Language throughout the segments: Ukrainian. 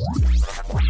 Bye.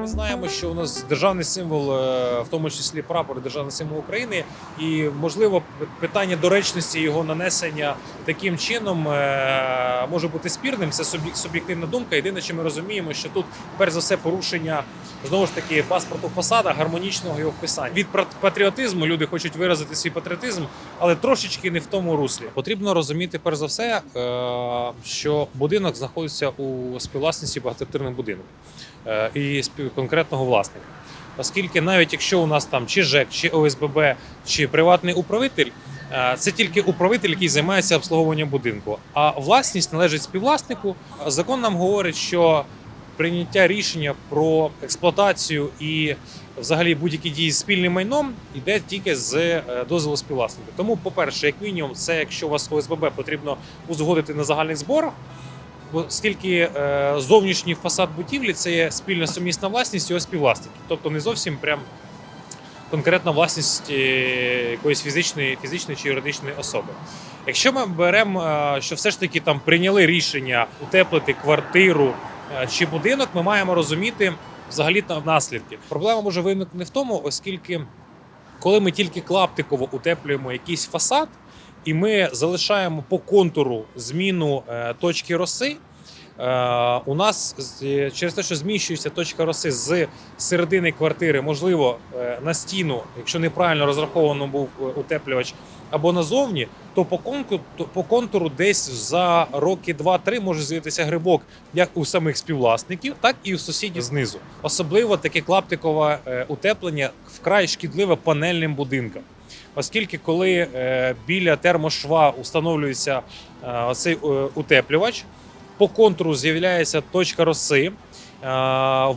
Ми знаємо, що у нас державний символ, е, в тому числі прапор, державний символ України, і можливо питання доречності його нанесення таким чином е, може бути спірним. Це суб'єк- суб'єктивна думка. Єдине, що ми розуміємо, що тут перш за все порушення знову ж таки паспорту фасада, гармонічного його вписання. Від пат- патріотизму люди хочуть виразити свій патріотизм, але трошечки не в тому руслі. Потрібно розуміти перш за все, е, що будинок знаходиться у співвласності багатоквартирного будинку е, і спів- конкретного власника. Оскільки навіть якщо у нас там чи ЖЕК, чи ОСББ, чи приватний управитель, е, це тільки управитель, який займається обслуговуванням будинку. А власність належить співвласнику. Закон нам говорить, що прийняття рішення про експлуатацію і взагалі будь-які дії з спільним майном йде тільки з е, дозволу співвласника. Тому, по-перше, як мінімум, це якщо у вас ОСББ потрібно узгодити на загальних зборах. Бо е, зовнішній фасад будівлі це є спільна сумісна власність його співвласників, тобто не зовсім прям конкретна власність е, якоїсь фізичної, фізичної чи юридичної особи. Якщо ми беремо, е, що все ж таки там прийняли рішення утеплити квартиру е, чи будинок, ми маємо розуміти взагалі там наслідки. Проблема може виникнути в тому, оскільки коли ми тільки клаптиково утеплюємо якийсь фасад, і ми залишаємо по контуру зміну е, точки роси. е, У нас через те, що зміщується точка роси з середини квартири, можливо, е, на стіну, якщо неправильно розраховано був е, утеплювач, або назовні, то по контуру, по контуру десь за роки 2-3 може з'явитися грибок як у самих співвласників, так і у сусідів знизу. Особливо таке клаптикове е, утеплення вкрай шкідливе панельним будинкам. Оскільки, коли е, біля термошва встановлюється е, оцей е, утеплювач, по контуру з'являється точка роси,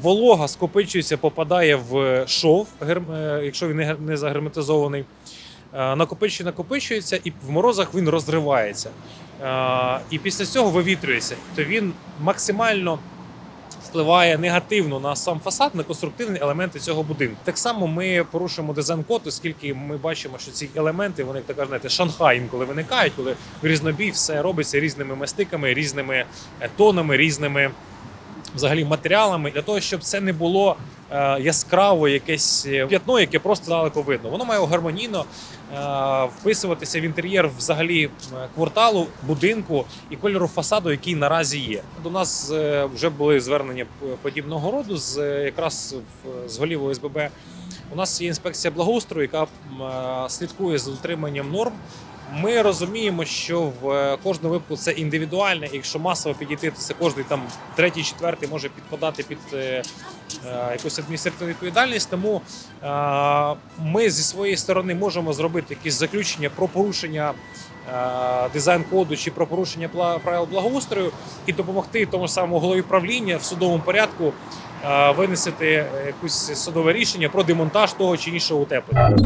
волога скопичується, попадає в шов, якщо він не загерметизований. Накопичує, накопичується, і в морозах він розривається. І після цього вивітрюється. То він максимально впливає негативно на сам фасад, на конструктивні елементи цього будинку. Так само ми порушуємо дизайн-код, оскільки ми бачимо, що ці елементи вони так знаєте, Шанхай інколи виникають, коли в різнобій все робиться різними мастиками, різними е, тонами, різними взагалі матеріалами для того, щоб це не було е, яскраво якесь е, п'ятно, яке просто далеко видно. Воно має гармонійно е, вписуватися в інтер'єр взагалі кварталу, будинку і кольору фасаду, який наразі є. До нас вже були звернення подібного роду з якраз з голів ОСББ. У нас є інспекція благоустрою, яка слідкує за дотриманням норм. Ми розуміємо, що в е, кожному випадку це індивідуальне, і якщо масово підійти, то це кожний там третій, четвертий може підпадати під е, е, якусь адміністративну відповідальність. Тому е, ми зі своєї сторони можемо зробити якісь заключення про порушення е, дизайн-коду чи про порушення правил благоустрою і допомогти тому самому голові правління в судовому порядку е, винесити е, якусь судове рішення про демонтаж того чи іншого утеплення.